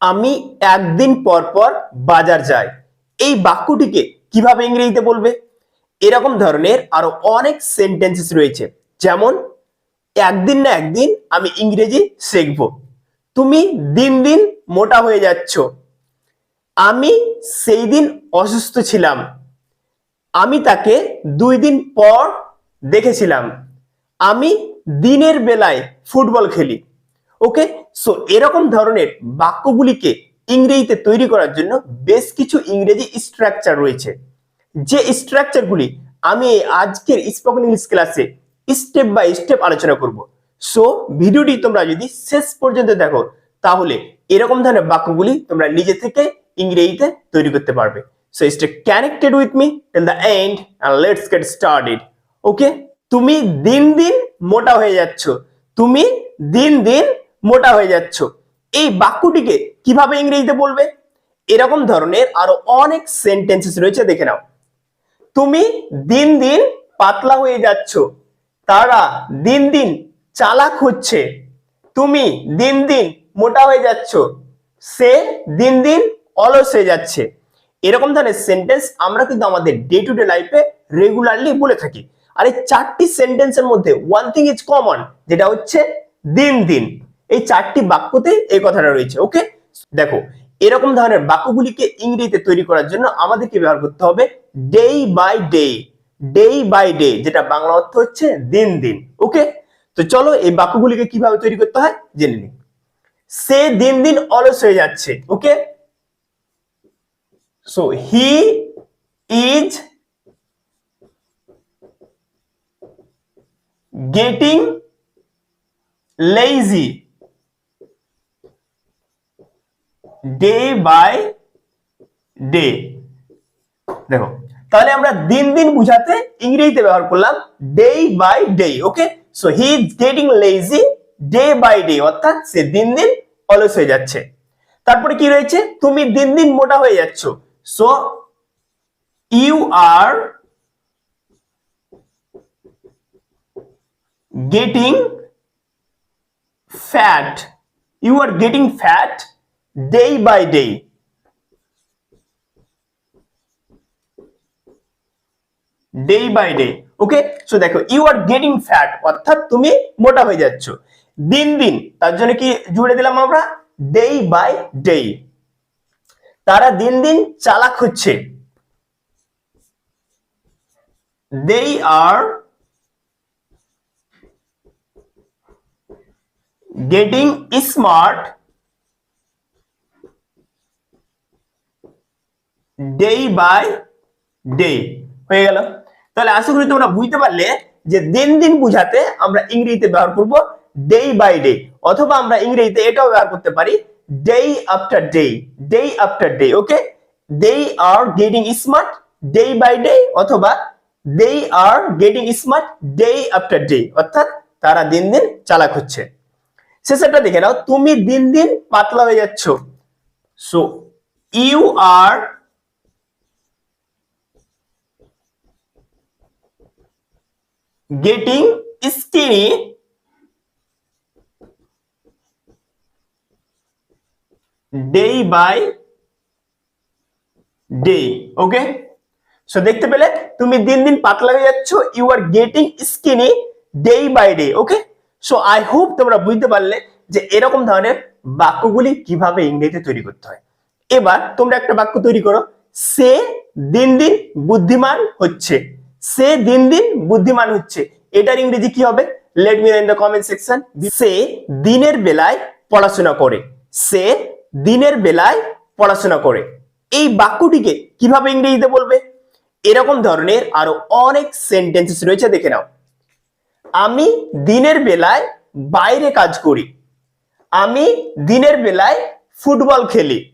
আমি একদিন পর পর বাজার যাই। এই বাক্যটিকে কীভাবে ইংরেজিতে বলবে? এরকম ধরনের আরও অনেক সেন্টেন্সেস রয়েছে। যেমন, একদিন না একদিন আমি ইংরেজি শিখব। তুমি দিন দিন মোটা হয়ে যাচ্ছ। আমি সেই দিন অসুস্থ ছিলাম। আমি তাকে দুই দিন পর দেখেছিলাম। আমি দিনের বেলায় ফুটবল খেলি। ওকে সো এরকম ধরনের বাক্যগুলিকে ইংরেজিতে তৈরি করার জন্য বেশ কিছু ইংরেজি স্ট্রাকচার রয়েছে। যে স্ট্রাকচারগুলি আমি আজকের স্পোকেন ইংলিশ ক্লাসে স্টেপ বাই স্টেপ আলোচনা করব। সো ভিডিওটি তোমরা যদি শেষ পর্যন্ত দেখো, তাহলে এরকম ধরনের বাক্যগুলি তোমরা নিজে থেকে ইংরেজিতে তৈরি করতে পারবে। So stay connected with me till the end and let's get started okay তুমি দিন দিন মোটা হয়ে যাচ্ছ। তুমি দিন দিন মোটা হয়ে যাচ্ছ। এই বাক্যটিকে কীভাবে ইংরেজিতে বলবে? এরকম ধরনের আরও অনেক সেন্টেন্সেস রয়েছে, দেখে নাও। তুমি দিন দিন পাতলা হয়ে যাচ্ছ। তারা দিন দিন চালাক হচ্ছে। তুমি দিন দিন মোটা হয়ে যাচ্ছ। সে দিন দিন অলস হয়ে যাচ্ছে। এরকম ধরনের সেন্টেন্স আমরা কিন্তু আমাদের ডে টু ডে লাইফে রেগুলারলি বলে থাকি। আর এই চারটি সেন্টেন্সের মধ্যে ওয়ান থিং ইজ কমন যেটা হচ্ছে দিন দিন। এই চারটি বাক্যতে এই কথাটা রয়েছে ওকে দেখো, এরকম ধরনের বাক্যগুলিকে ইংরেজিতে তৈরি করার জন্য আমাদেরকে ব্যবহার করতে হবে day by day day by day যেটা বাংলা অর্থ হচ্ছে দিন দিন ওকে তো চলো এই বাক্যগুলিকে কীভাবে তৈরি করতে হয় জেনে নিই। সে দিন দিন অলস হয়ে যাচ্ছে okay so he is getting lazy day by day দেখো, তাহলে আমরা দিন দিন বুঝাতে ইংরেজিতে ব্যবহার করলাম day by day okay so he is getting lazy day by day অর্থাৎ সে দিন দিন অলস হয়ে যাচ্ছে। তারপরে কি রয়েছে? তুমি দিন দিন মোটা হয়ে যাচ্ছ। So you are getting fat, you are getting fat day by day. Day by day. Okay so দেখো ইউ আর গেটিং ফ্যাট অর্থাৎ তুমি মোটা হয়ে যাচ্ছ। দিন দিন, তার জন্য কি জুড়ে দিলাম আমরা? ডে বাই ডে তারা দিন দিন চালাক হচ্ছে। They R getting smart. Day by day হয়ে গেল। তাহলে আশা করি তোমরা বুঝতে পারলে যে দিন দিন বুঝাতে আমরা ইংরেজিতে ব্যবহার করব ডে বাই ডে অথবা আমরা ইংরেজিতে এটাও ব্যবহার করতে পারি day after day day after day okay they are getting smart day by day অথবা they are getting smart day after day অর্থাৎ তারা দিন দিন চালাক হচ্ছে। শেষেরটা দেখে নাও, তুমি দিন দিন পাতলা হয়ে যাচ্ছ। So you are getting skinny day by day okay so দেখতে পেলে তুমি দিন দিন পাতলা হয়ে যাচ্ছ you are getting skinny day by day okay so I hope তোমরা বুঝতে পারলে যে এরকম ধরনের বাক্যগুলি কীভাবে ইংরেজিতে তৈরি করতে হয়। এবার তোমরা একটা বাক্য তৈরি করো, সে দিন দিন বুদ্ধিমান হচ্ছে। সে দিন দিন বুদ্ধিমান হচ্ছে। এটার ইংরেজি কি হবে? Let me in the comment section সে দিনের বেলায় পড়াশোনা করে। সে দিনের বেলায় পড়াশোনা করে। এই বাক্যটিকে কীভাবে ইংরেজিতে বলবে? এরকম ধরনের আরও অনেক সেন্টেন্সেস রয়েছে, দেখে নাও। আমি দিনের বেলায় বাইরে কাজ করি। আমি দিনের বেলায় ফুটবল খেলি।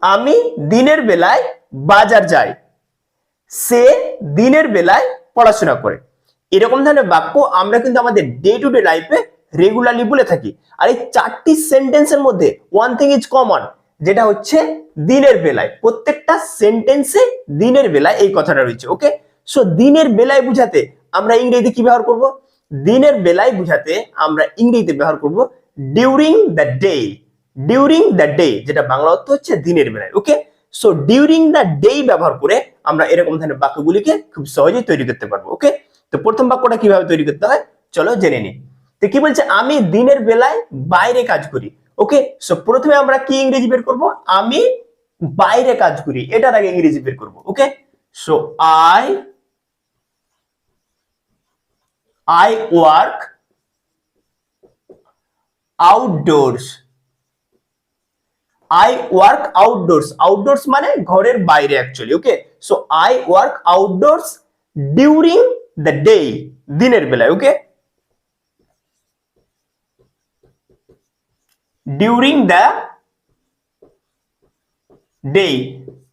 আমি দিনের বেলায় বাজার যাই। সে দিনের বেলায় পড়াশোনা করে। এরকম ধরনের বাক্য আমরা কিন্তু আমাদের ডে টু ডে লাইফে রেগুলারলি বলে থাকি। আর এই চারটি সেন্টেন্সের মধ্যে ওয়ান থিং ইজ কমন যেটা হচ্ছে দিনের বেলায়। প্রত্যেকটা সেন্টেন্সে দিনের বেলায় এই কথাটা রয়েছে ওকে সো দিনের বেলায় বুঝাতে আমরা ইংরেজিতে কি ব্যবহার করব? দিনের বেলায় বুঝাতে আমরা ইংরেজিতে ব্যবহার করব during the day during the day যেটা বাংলা অর্থ হচ্ছে দিনের বেলায় okay so during the day ব্যবহার করে আমরা এরকম ধরনের বাক্যগুলিকে খুব সহজেই তৈরি করতে পারব ওকে তো প্রথম বাক্যটা কীভাবে তৈরি করতে হয়? চলো জেনে নিই। তো কি বলছে? আমি দিনের বেলায় বাইরে কাজ করি ওকে সো প্রথমে আমরা কি ইংরেজি বের করব? আমি বাইরে কাজ করি, এটার আগে ইংরেজি বের করব okay so I I work outdoors I work outdoors outdoors মানে ঘরের বাইরে actually okay so I work outdoors during the day দিনের বেলায় okay during the day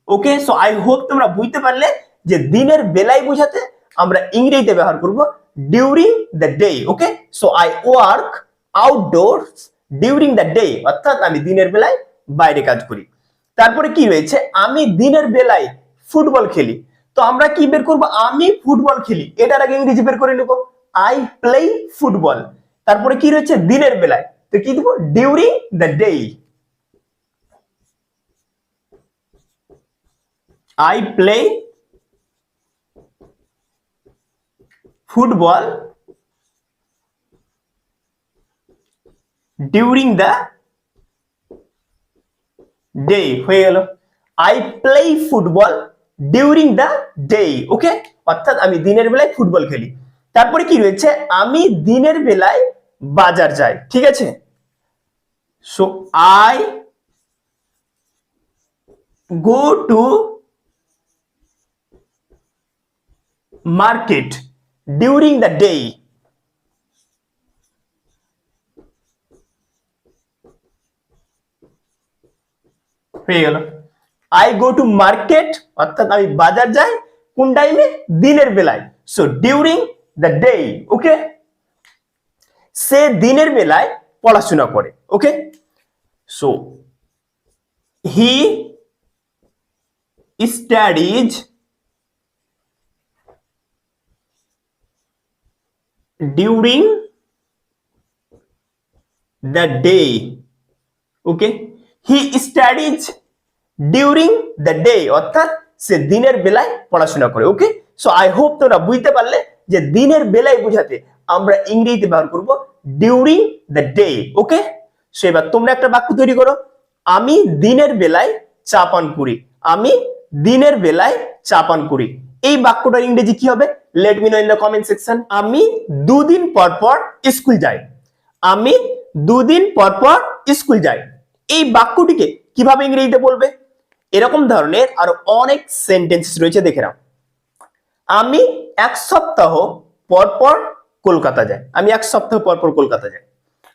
okay so I hope তোমরা বুঝতে পারলে যে দিনের বেলায় বোঝাতে আমরা ইংরেজিতে ব্যবহার করব during the day okay so I work outdoors during the day অর্থাৎ আমি দিনের বেলায় বাইরে কাজ করি। তারপরে কি রয়েছে? আমি দিনের বেলায় ফুটবল খেলি। তো আমরা কি বের করব? আমি ফুটবল খেলি। এটার আগে ইংরেজি বের করে নেব। আই প্লে ফুটবল তারপরে কি রয়েছে? দিনের বেলায়। তো কি দেবো? During the day I play football during the day হয়ে গেল। I play football during the day okay অর্থাৎ আমি দিনের বেলায় ফুটবল খেলি। তারপরে কি রয়েছে? আমি দিনের বেলায় বাজার যাই, ঠিক আছে? So I go to market during the day হয়ে গেল। আই গো টু মার্কেট অর্থাৎ আমি বাজার যাই, কোন টাইমে দিনের বেলায়। So during the day okay সে দিনের বেলায় পড়াশোনা করে okay so he studies during the day, okay? He studies during the day অর্থাৎ সে দিনের বেলায় পড়াশোনা করে ওকে সো আই হোপ তোমরা বুঝতে পারলে যে দিনের বেলায় বুঝাতে আমরা ইংরেজিতে ব্যবহার করব during the day okay so এবার তোমরা একটা বাক্য তৈরি করো। আমি দিনের বেলায় চা পান করি, আমি দিনের বেলায় চা পান করি। এই বাক্যটার ইংরেজি কি হবে? Let me know in the comment section আমি দুদিন পর পর স্কুল যাই। আমি দুদিন পর পর স্কুল যাই। এই বাক্যটিকে কীভাবে ইংরেজিতে বলবে? এরকম ধরনের আরও অনেক সেন্টেন্স রয়েছে, দেখে নাও। আমি এক সপ্তাহ পর পর কলকাতা যাই। আমি এক সপ্তাহ পর পর কলকাতা যাই।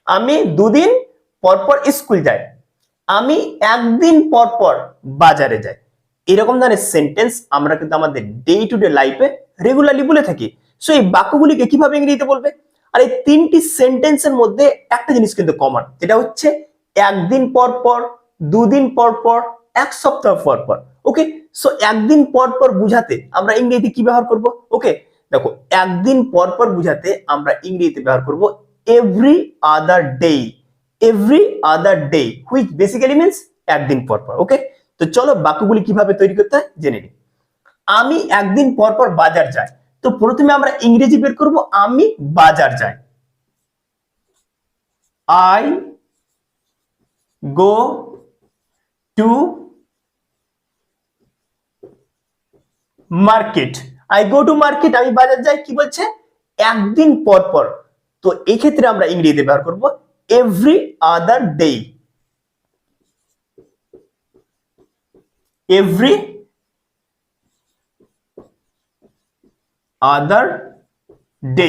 আমি দুদিন পর পর স্কুল যাই। আমি একদিন পর পর বাজারে যাই। এরকম ধরনের সেন্টেন্স আমরা কিন্তু আমাদের ডে টু ডে লাইফে রেগুলারলি বলে থাকি। সো এই বাক্যগুলিকে কীভাবে ইংরেজিতে বলবে? আর এই তিনটি সেন্টেন্সের মধ্যে একটা জিনিস কিন্তু কমন যেটা হচ্ছে একদিন পর পর দুদিন পর পর এক সপ্তাহ পর পর ওকে সো একদিন পর পর বুঝাতে আমরা ইংরেজিতে কি ব্যবহার করব? ওকে দেখো, একদিন পর পর বুঝাতে আমরা ইংরেজিতে ব্যবহার করব every other day every other day which basically means একদিন পর পর ওকে তো চলো বাক্যগুলি কীভাবে তৈরি করতে হয় জেনে নিই। আমি একদিন পর পর বাজার যাই, তো প্রথমে আমরা ইংরেজি বের করব, আমি বাজার যাই। I go to market I go to market আমি বাজার যাই, কি বলছে? একদিন পর পর। তো এই ক্ষেত্রে আমরা ইংরেজিতে ব্যবহার করব every other day every other day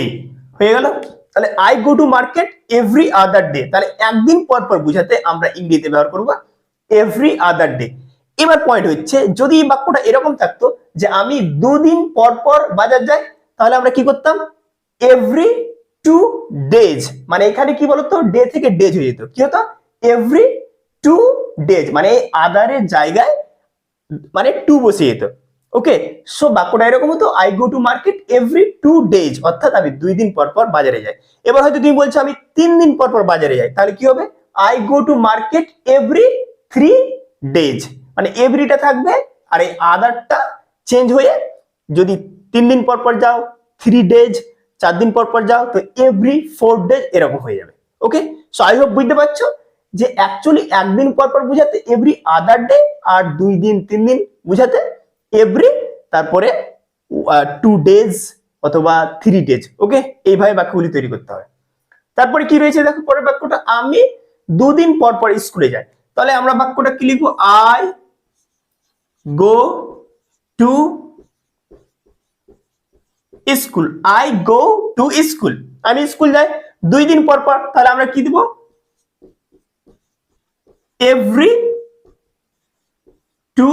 হয়ে গেল? তাহলে I go to market every other day তাহলে একদিন পর পর বুঝাতে আমরা ইংরেজিতে ব্যবহার করব এভরি আদার ডে এবার পয়েন্ট হচ্ছে, যদি এই বাক্যটা এরকম থাকতো যে আমি দুদিন পর পর বাজার যাই, তাহলে আমরা কি করতাম? এভরি টু ডেজ মানে এখানে কি বলতো? ডে থেকে ডেজ হয়ে যেত। কি হতো? এভরি টু ডেজ মানে এই আদারের জায়গায় মানে টু বসে যেত। ওকে সো বাক্যটা এরকম হতো I go to market every two days অর্থাৎ আমি দুই দিন পর পর বাজারে যাই। এবার হয়তো তুমি বলছো, আমি তিন দিন পর পর বাজারে যাই, তাহলে কি হবে? I go to market every three days মানে এভরিটা থাকবে, আর এই আদারটা চেঞ্জ হয়ে যদি তিন দিন পর পর যাও থ্রি ডেজ চার দিন পর পর যাও, তো এভরি ফোর ডেজ এরকম হয়ে যাবে। ওকে সো আই হোপ বুঝতে পারছ যে অ্যাকচুয়ালি একদিন পর পর বুঝাতে এভরি আদার ডে আর দুই দিন, তিন দিন বুঝাতে এভরি তারপরে টু ডেজ অথবা থ্রি ডেজ ওকে এইভাবে বাক্যগুলি তৈরি করতে হবে। তারপরে কি রয়েছে দেখো পরের বাক্যটা? আমি দুদিন পর পর স্কুলে যাই। তাহলে আমরা বাক্যটা কি লিখব? I go to school I go to school আমি স্কুল যাই, দুই দিন পর পর, তাহলে আমরা কি দিব? এভরি টু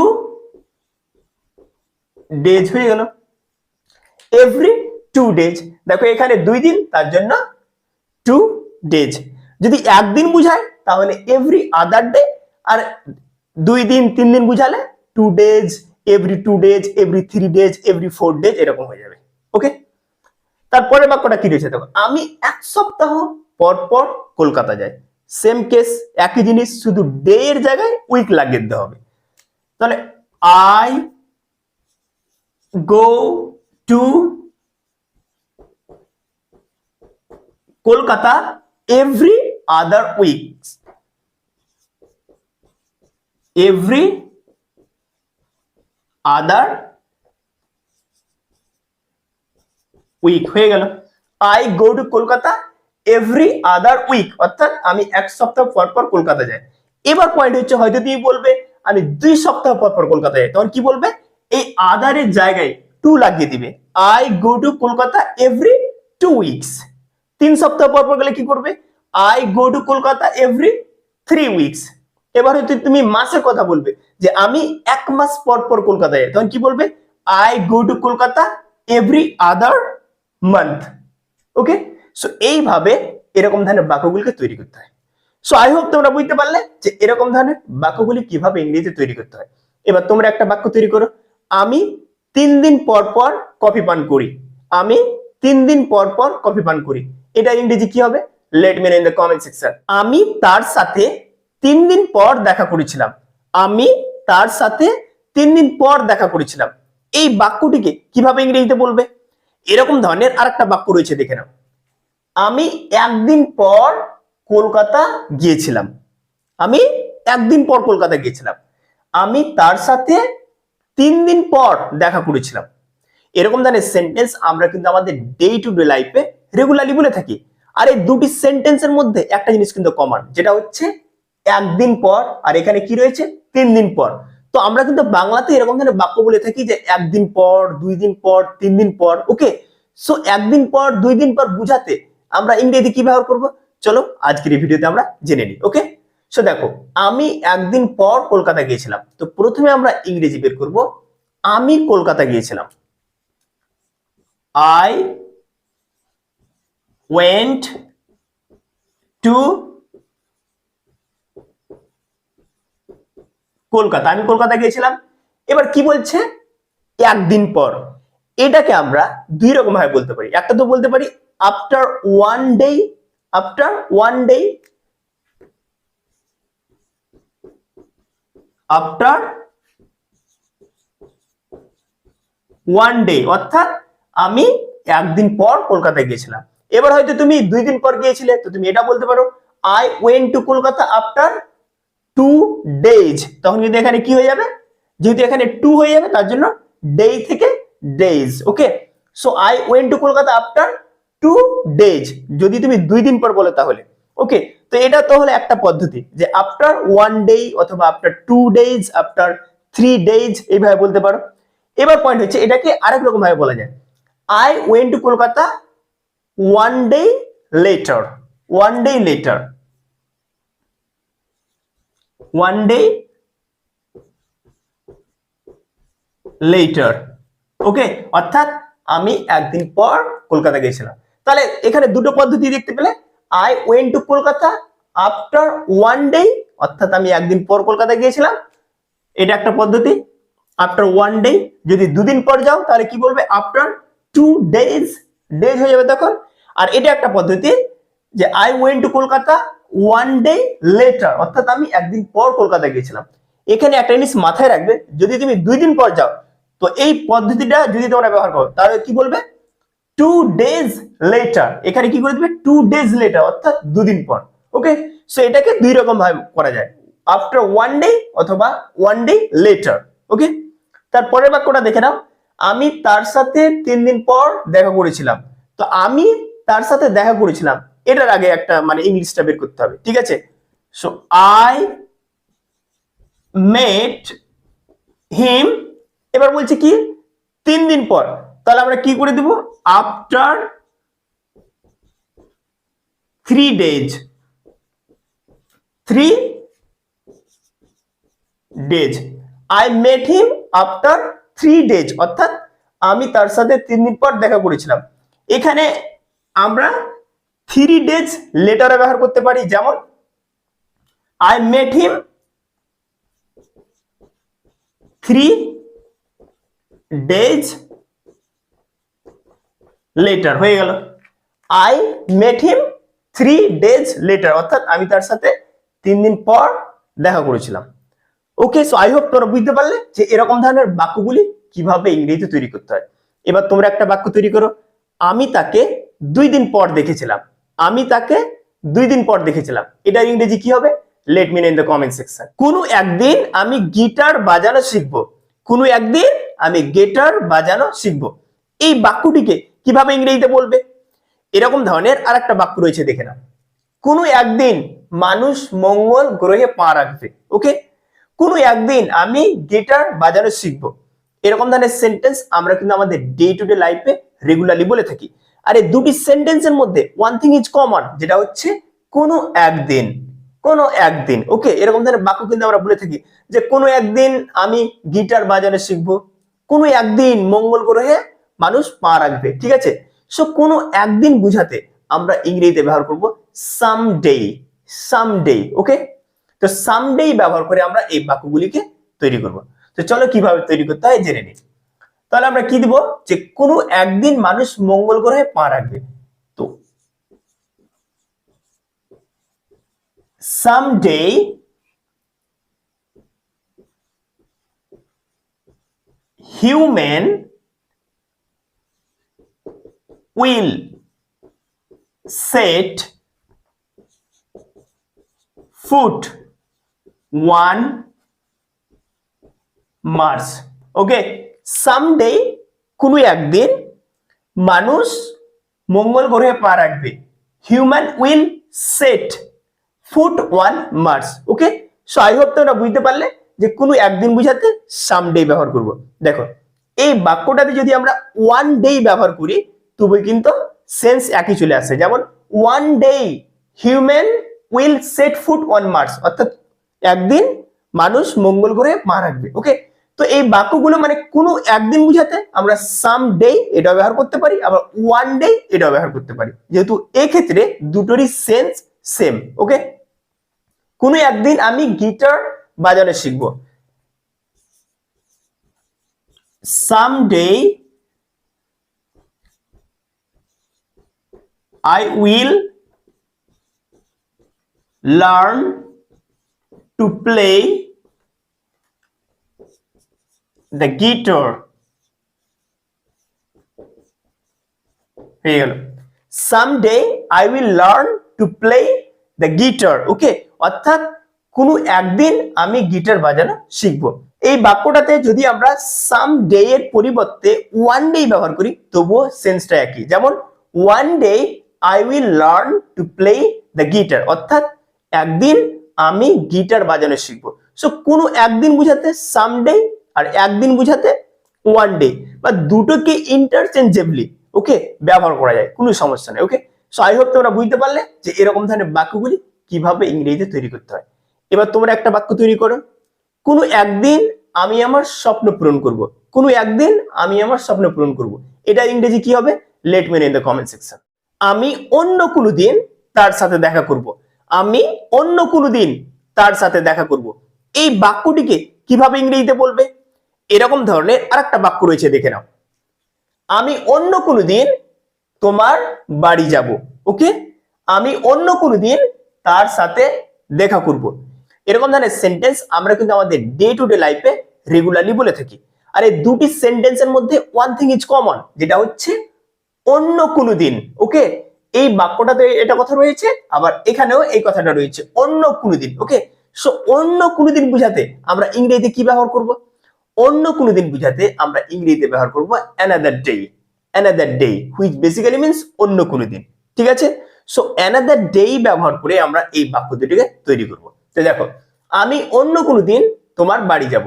ডেজ হয়ে গেল। এভরি টু ডেজ দেখো এখানে দুই দিন, তার জন্য টু ডেজ যদি একদিন বুঝায়, তাহলে এভরি আদার ডে আর দুই দিন, তিন দিন বুঝালে two days every two days every three days every four days এরকম হয়ে যাবে। ওকে তারপরে বাক্যটা কি রয়েছে দেখো, আমি এক সপ্তাহ পর পর কলকাতা যাই। সেম কেস একই জিনিস, শুধু ডে এর জায়গায় উইক লাগিয়ে দিতে হবে। তাহলে I go to Kolkata every other weeks every other week হয়ে গেল। I go to Kolkata every other week অর্থাৎ আমি এক সপ্তাহ পর পর কলকাতা যাই। এবার পয়েন্ট হচ্ছে, হয়তো তুমি বলবে, আমি দুই সপ্তাহ পর পর কলকাতা যাই। তখন কি বলবে? এই আদারের জায়গায় টু লাগিয়ে দিবে। I go to Kolkata every two weeks তিন সপ্তাহ পর পর গেলে কি করবে? I go to Kolkata every three weeks এবার হয়তো তুমি মাসের কথা বলবে যে আমি এক মাস পর পর কলকাতা যাই। তখন কি বলবে? I go to Kolkata every other month okay so এইভাবে এরকম ধরনের বাক্যগুলিকে তৈরি করতে হয়। সো আই হোপ তোমরা বুঝতে পারলে যে এরকম ধরনের বাক্যগুলি কীভাবে ইংরেজিতে তৈরি করতে হয়। এবার তোমরা একটা বাক্য তৈরি করো। আমি তিন দিন পর পর কফি পান করি। আমি তিন দিন পর পর কফি পান করি। এটা ইংরেজি কি হবে? Let me in the comment section আমি তার সাথে তিন দিন পর দেখা করেছিলাম। আমি তার সাথে তিন দিন পর দেখা করেছিলাম। এই বাক্যটিকে কীভাবে ইংরেজিতে বলবে? এরকম ধরনের আরেকটা বাক্য রয়েছে, দেখে নাও। আমি একদিন পর কলকাতা গিয়েছিলাম। আমি একদিন পর কলকাতা গিয়েছিলাম। আমি তার সাথে তিন দিন পর দেখা করেছিলাম। এরকম ধরনের সেন্টেন্স আমরা কিন্তু আমাদের ডে টু ডে লাইফে রেগুলারলি বলে থাকি। আর এই দুটি সেন্টেন্সের মধ্যে একটা জিনিস কিন্তু কমন যেটা হচ্ছে একদিন পর, আর এখানে কি রয়েছে? তিন দিন পর। তো আমরা কিন্তু বাংলাতে এরকম ধরনের বাক্য বলে থাকি যে একদিন পর, দুই দিন পর, তিন দিন পর ওকে সো একদিন পর, দুই দিন পর বুঝাতে আমরা ইংরেজি কি ব্যবহার করব? চলো, আজকের এই ভিডিওতে আমরা জেনে নিই ওকে সো দেখো, আমি একদিন পর কলকাতা গিয়েছিলাম। তো প্রথমে আমরা ইংরেজি বের করব। আমি কলকাতা গিয়েছিলাম। I went to Kolkata. আমি কলকাতা গিয়েছিলাম। এবার কি বলছে? একদিন পর। এটাকে আমরা দুই রকম ভাবে বলতে পারি। একটা তো বলতে পারি after one day after one day after one day অর্থাৎ আমি একদিন পর কলকাতায় গিয়েছিলাম। এবার হয়তো তুমি দুই দিন পর গিয়েছিলে, তো তুমি এটা বলতে পারো। I went to Kolkata after two days তখন কিন্তু এখানে কি হয়ে যাবে? যেহেতু এখানে টু হয়ে যাবে, তার জন্য ডে থেকে days okay so I went to Kolkata after two days যদি তুমি দুই দিন পর বলো তাহলে ওকে তো এটা তো হলো একটা পদ্ধতি, যে আফটার ওয়ান ডে অথবা after two days after three days এইভাবে বলতে পারো। এবার পয়েন্ট হচ্ছে, এটাকে আরেক রকম ভাবে বলা যায়। I went to Kolkata one day later one day later one day later okay অর্থাৎ আমি একদিন পর কলকাতা গিয়েছিলাম। তাহলে এখানে দুটো পদ্ধতি দেখতে পেলে। I went to Kolkata after one day অর্থাৎ আমি একদিন পর কলকাতা গিয়েছিলাম। এটা একটা পদ্ধতি। আফটার ওয়ান ডে যদি দুদিন পর যাও, তাহলে কি বলবে? আফটার টু ডেজ ডেজ হয়ে যাবে তখন। আর এটা একটা পদ্ধতি যে I went to Kolkata one day later অর্থাৎ আমি একদিন পর কলকাতা গিয়েছিলাম। এখানে একটা জিনিস মাথায় রাখবে, যদি তুমি দুই দিন পর যাও, তো এই পদ্ধতিটা যদি তোমরা ব্যবহার করো, তাহলে কি বলবে? টু ডেজ লেটার এখানে কি করে দিবে? টু ডেজ লেটার অর্থাৎ দুদিন পর ওকে সো এটাকে দুই রকম ভাবে করা যায় আফটার ওয়ান ডে অথবা ওয়ান ডে লেটার ওকে তারপরের বাক্যটা দেখে নাও, আমি তার সাথে তিন দিন পর দেখা করেছিলাম। তো আমি তার সাথে দেখা করেছিলাম এটার আগে একটা মানে ইংলিশটা বের করতে হবে, ঠিক আছে? সো আই মেট হিম এবার বলছে কি? তিন দিন পর। তাহলে আমরা কি করে দেব? After three days three days I met him after three days অর্থাৎ আমি তার সাথে তিন দিন পর দেখা করেছিলাম। এখানে আমরা থ্রি ডেজ লেটারে ব্যবহার করতে পারি, যেমন I met him three days later হয়ে গেল। I met him three days later অর্থাৎ আমি তার সাথে তিন দিন পর দেখা করেছিলাম। ওকে সো আই হোপ তোমরা বুঝতে পারলে যে এরকম ধরনের বাক্যগুলি কীভাবে ইংরেজিতে তৈরি করতে হয়। এবার তোমরা একটা বাক্য তৈরি করো। আমি তাকে দুই দিন পর দেখেছিলাম। আমি তাকে দুই দিন পর দেখেছিলাম। এটা ইংরেজি কি হবে? Let me know in the comment section কোনো একদিন আমি গিটার বাজানো শিখব। কোনো একদিন আমি গিটার বাজানো শিখব। এই বাক্যটিকে কীভাবে ইংরেজিতে বলবে? এরকম ধরনের আর একটা বাক্য রয়েছে, দেখে নাও। কোনো একদিন মানুষ মঙ্গল গ্রহে পা রাখবে, ওকে? কোনো একদিন আমি গিটার বাজানো শিখব। এরকম ধরনের সেন্টেন্স আমরা কিন্তু আমাদের ডে টু ডে লাইফে রেগুলারলি বলে থাকি। আর দুটি সেন্টেন্সের মধ্যে ওয়ান থিং ইজ কমন যেটা হচ্ছে কোনো একদিন কোনো একদিন ওকে এরকম ধরনের বাক্য কিন্তু আমরা বলে থাকি যে কোনো একদিন আমি গিটার বাজানো শিখব, কোনো একদিন মঙ্গল গ্রহে মানুষ পা রাখবে, ঠিক আছে? সো কোনো একদিন বুঝাতে আমরা ইংরেজিতে ব্যবহার করব সামডে সামডে ওকে তো সামডে ব্যবহার করে আমরা এই বাক্যগুলিকে তৈরি করব। তো চলো কীভাবে তৈরি করতে হয়, জেনে নিই। তাহলে আমরা কি দিব? যে কোনো একদিন মানুষ মঙ্গল গ্রহে পা রাখবে। তো someday human will set foot one Mars okay someday কোনো একদিন মানুষ মঙ্গল গ্রহে পা রাখবে। Human will set foot on Mars okay so I hope তোমরা বুঝতে পারলে যে কোনো একদিন বুঝাতে সামডে ব্যবহার করব। দেখো, এই বাক্যটাতে যদি আমরা ওয়ান ডে ব্যবহার করি তবে কিন্তু সেন্স একই চলে আসে। যেমন one day human will set foot on Mars অর্থাৎ একদিন মানুষ মঙ্গল গ্রহে পা রাখবে ওকে তো এই বাক্যগুলো মানে কোনো একদিন বুঝাতে আমরা সাম ডে এটা ব্যবহার করতে পারি, আবার ওয়ান ডে এটা ব্যবহার করতে পারি। যেহেতু এক্ষেত্রে দুটোরই সেন্স সেম ওকে কোনো একদিন আমি গিটার বাজানো শিখব। Someday I will learn to play the guitar. হয়ে গেল someday I will learn to play the guitar okay অর্থাৎ কোনো একদিন আমি গিটার বাজানো শিখব। এই বাক্যটাতে যদি আমরা সাম ডে এর পরিবর্তে ওয়ান ডে ব্যবহার করি, তবুও সেন্সটা একই। যেমন one day I will learn to play the guitar অর্থাৎ একদিন আমি গিটার বাজানো শিখব। সো কোনো একদিন বুঝাতে সামডে আর একদিন বুঝাতে ওয়ান ডে বা দুটোকে ইন্টারচেঞ্জেবলি ওকে ব্যবহার করা যায়, কোনো সমস্যা নেই ওকে সো আই হোপ তোমরা বুঝতে পারলে যে এরকম ধরনের বাক্যগুলি কীভাবে ইংরেজিতে তৈরি করতে হয়। এবার তোমরা একটা বাক্য তৈরি করো। কোনো একদিন আমি আমার স্বপ্ন পূরণ করব। কোনো একদিন আমি আমার স্বপ্ন পূরণ করব। এটা ইংরেজি কি হবে? Let me know in the comment section আমি অন্য কোনো দিন তার সাথে দেখা করব। আমি অন্য কোনো দিন তার সাথে দেখা করব। এই বাক্যটিকে কীভাবে ইংরেজিতে বলবে? এরকম ধরনের আরেকটা বাক্য রয়েছে, দেখে নাও। আমি অন্য কোনো দিন তোমার বাড়ি যাব, ওকে? আমি অন্য কোনো দিন তার সাথে দেখা করব। এরকম ধরনের সেন্টেন্স আমরা কিন্তু আমাদের ডে টু ডে লাইফে রেগুলারলি বলে থাকি। আর এই দুটি সেন্টেন্সের মধ্যে ওয়ান থিং ইজ কমন যেটা হচ্ছে অন্য কোনো দিন, ওকে? এই বাক্যটাতে এটা কথা রয়েছে, আবার এখানেও এই কথাটা রয়েছে, অন্য কোনো দিন, ওকে? সো অন্য কোনো দিন বুঝাতে আমরা ইংরেজিতে কি ব্যবহার করব? অন্য কোনো দিন বুঝাতে আমরা ইংরেজিতে ব্যবহার করব another day another day which basically means অন্য কোনো দিন। ঠিক আছে? সো অ্যানাদার ডে ব্যবহার করে আমরা এই বাক্য দুটিকে তৈরি করব। তো দেখো, আমি অন্য কোনো দিন তোমার বাড়ি যাব।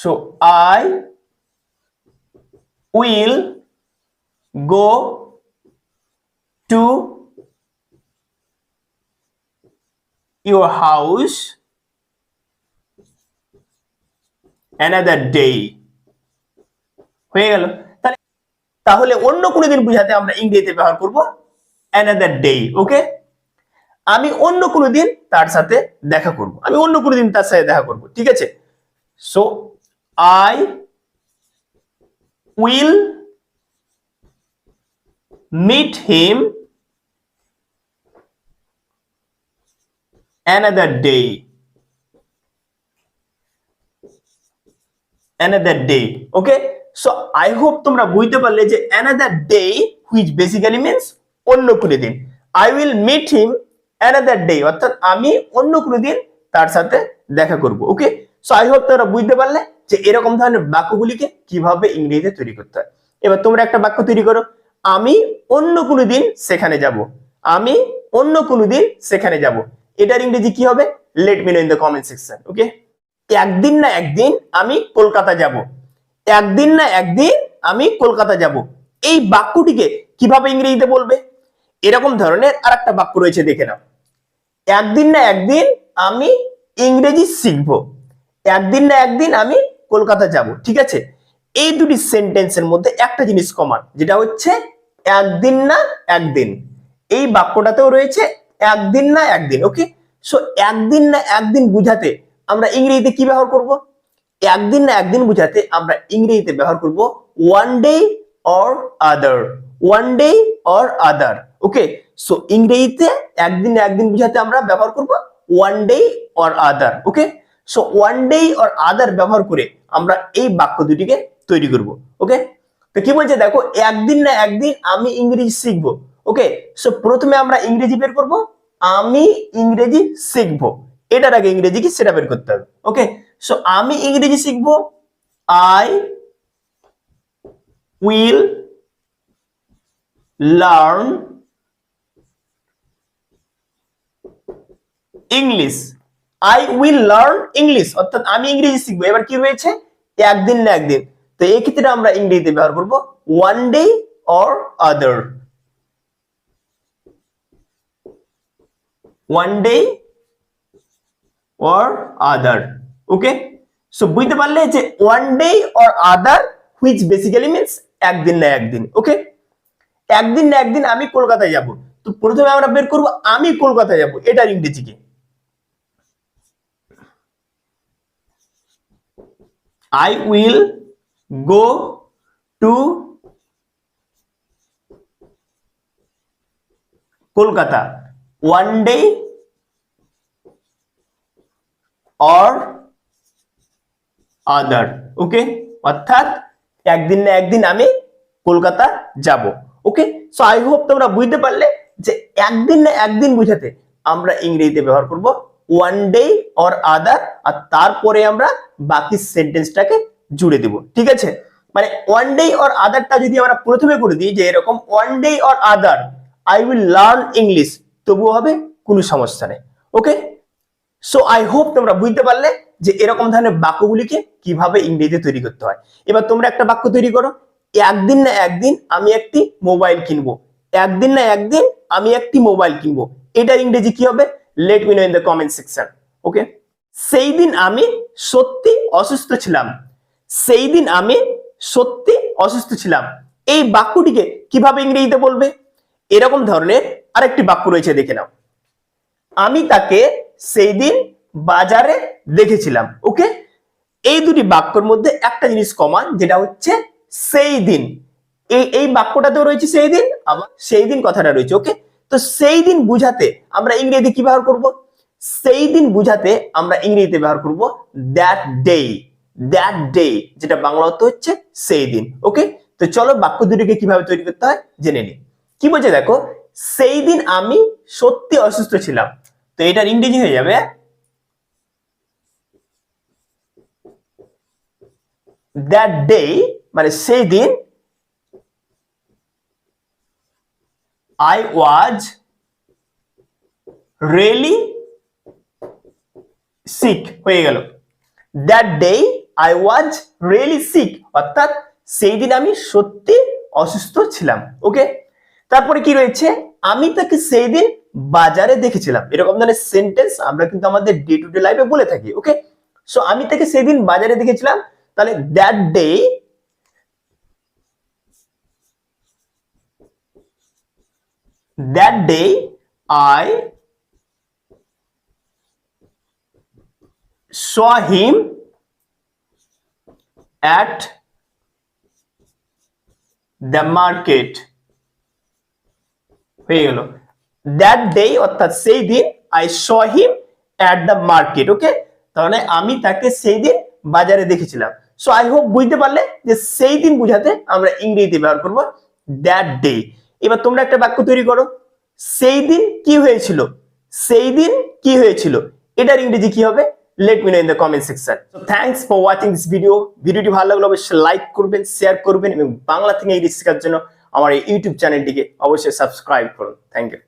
So I will go to your house another day. হয়ে গেল। তাহলে তাহলে অন্য কোনো দিন বুঝাতে আমরা ইংরেজিতে ব্যবহার করব another day ওকে আমি অন্য কোনো দিন তার সাথে দেখা করব। আমি অন্য কোনো দিন তার সাথে দেখা করব, ঠিক আছে? So I will meet him another day. Another day, okay? So, i hope তোমরা বুঝতে পারলে যে another day, which basically means অন্য কোনো দিন। I will meet him another day, অর্থাৎ আমি অন্য কোনো দিন তার সাথে দেখা করব ওকে সো আই হোপ তোমরা বুঝতে পারলে যে এরকম ধরনের বাক্যগুলিকে কীভাবে ইংরেজিতে তৈরি করতে হয়। এবার তোমরা একটা বাক্য তৈরি করো। আমি অন্য কোনো দিন সেখানে যাব। আমি অন্য কোনো দিন সেখানে যাব। এটার ইংরেজি কি হবে? Let me know in the comment section okay একদিন না একদিন আমি কলকাতা যাব। একদিন না একদিন আমি কলকাতা যাব। এই বাক্যটিকে কীভাবে ইংরেজিতে বলবে? এরকম ধরনের আর একটা বাক্য রয়েছে, দেখে নাও। একদিন না একদিন আমি ইংরেজি শিখব। একদিন না একদিন আমি কলকাতা যাব, ঠিক আছে? এই দুটি সেন্টেন্সের মধ্যে একটা জিনিস কমান, যেটা হচ্ছে একদিন না একদিন। এই বাক্যটাতেও রয়েছে একদিন না একদিন, ওকে? সো একদিন না একদিন বুঝাতে আমরা ইংরেজিতে কি ব্যবহার করব? একদিন না একদিন বুঝাতে আমরা ইংরেজিতে ব্যবহার করব one day or other one day or other okay so ইংরেজিতে একদিন না একদিন বুঝাতে আমরা ব্যবহার করব one day or other okay so one day or other ব্যবহার করে আমরা এই বাক্য দুটিকে তৈরি করব ওকে তো কি বলছে দেখো, একদিন না একদিন আমি ইংরেজি শিখব ওকে সো প্রথমে আমরা ইংরেজি বের করব, আমি ইংরেজি শিখব। এটার আগে ইংরেজি কি সেটা বের করতে হবে। ওকে সো আমি ইংরেজি শিখব। I will learn English I will learn English অর্থাৎ আমি ইংরেজি শিখব। এবার কি হয়েছে? একদিন না একদিন। তো এই ক্ষেত্রে আমরা ইংরেজিতে ব্যবহার করব one day or other one day or other okay so বুঝতে পারলে যে one day or other which basically means একদিন না একদিন ওকে একদিন না একদিন আমি কলকাতায় যাব। তো প্রথমে আমরা বের করব, আমি কলকাতায় যাব এটার ইংরেজি কি? I will go to Kolkata. One day or other ওকে অর্থাৎ একদিন না একদিন আমি কলকাতা যাব ওকে সো আই হোপ তোমরা বুঝতে পারলে যে একদিন না একদিন বুঝাতে আমরা ইংরেজিতে ব্যবহার করব ওয়ান ডে অর আদার আর তারপরে আমরা বাকি সেন্টেন্সটাকে জুড়ে দেব, ঠিক আছে? মানে ওয়ান ডে অর আদারটা যদি আমরা প্রথমে করে দিই যে এরকম one day or other I will learn English তবুও হবে কোনো সমস্যা নেই ওকে সো আই হোপ তোমরা বুঝতে পারলে যে এরকম ধরনের বাক্যগুলিকে কীভাবে ইংরেজিতে তৈরি করতে হয়। এবার তোমরা একটা বাক্য তৈরি করো। একদিন না একদিন আমি একটি মোবাইল কিনবো। একদিন না একদিন আমি একটি মোবাইল কিনবো। এটার ইংরেজি কি হবে? Let me know in the comment section okay সেই দিন আমি সত্যি অসুস্থ ছিলাম। সেই দিন আমি সত্যি অসুস্থ ছিলাম। এই বাক্যটিকে কীভাবে ইংরেজিতে বলবে? এরকম ধরনের আরেকটি বাক্য রয়েছে, দেখে নাও। আমি তাকে সেই দিন বাজারে দেখেছিলাম ওকে এই দুটি বাক্যর মধ্যে একটা জিনিস কমান যেটা হচ্ছে সেই দিন। এই এই বাক্যটাতেও রয়েছে সেই দিন, আবার সেই দিন কথাটা রয়েছে ওকে তো সেই দিন বুঝাতে আমরা ইংরেজি কি ব্যবহার করব? সেই দিন বুঝাতে আমরা ইংরেজিতে ব্যবহার করব দ্যাট ডে দ্যাট ডে যেটা বাংলা অর্থ হচ্ছে সেই দিন ওকে তো চলো বাক্য দুটিকে কীভাবে তৈরি করতে হয়, জেনে নিই। কি বলছে দেখো? সেই দিন আমি সত্যি অসুস্থ ছিলাম। তো এটার ইংরেজি হয়ে যাবে দ্যাট ডে মানে সেই দিন আই ওয়াজ রিয়েলি সিক হয়ে গেল। That day I was really sick অর্থাৎ সেই দিন আমি সত্যি অসুস্থ ছিলাম। ওকে তারপরে কি রয়েছে? আমি তাকে সেই দিন বাজারে দেখেছিলাম। এরকম ধরনের সেন্টেন্স আমরা কিন্তু আমাদের ডে টু ডে লাইফে বলে থাকি ওকে সো আমি তাকে সেদিন বাজারে দেখেছিলাম। তাহলে that day day I saw him at the market হয়ে গেল। দ্যাট ডে অর্থাৎ সেই দিন I saw him at the market okay তাহলে আমি তাকে সেই দিন বাজারে দেখেছিলাম। সো আই হোপ বুঝতে পারলে যে সেই দিন বুঝাতে আমরা ইংরেজিতে ব্যবহার করব দ্যাট ডে এবার তোমরা একটা বাক্য তৈরি করো। সেই দিন কি হয়েছিল? সেই দিন কি হয়েছিল? এটার ইংরেজি কি হবে? Let me know in the comment section so thanks for watching this video ভিডিওটি ভালো লাগলে অবশ্যই লাইক করবেন শেয়ার করবেন এবং বাংলা থেকে ইংরেজি শেখার জন্য আমার এই ইউটিউব চ্যানেলটিকে অবশ্যই সাবস্ক্রাইব করুন। Thank you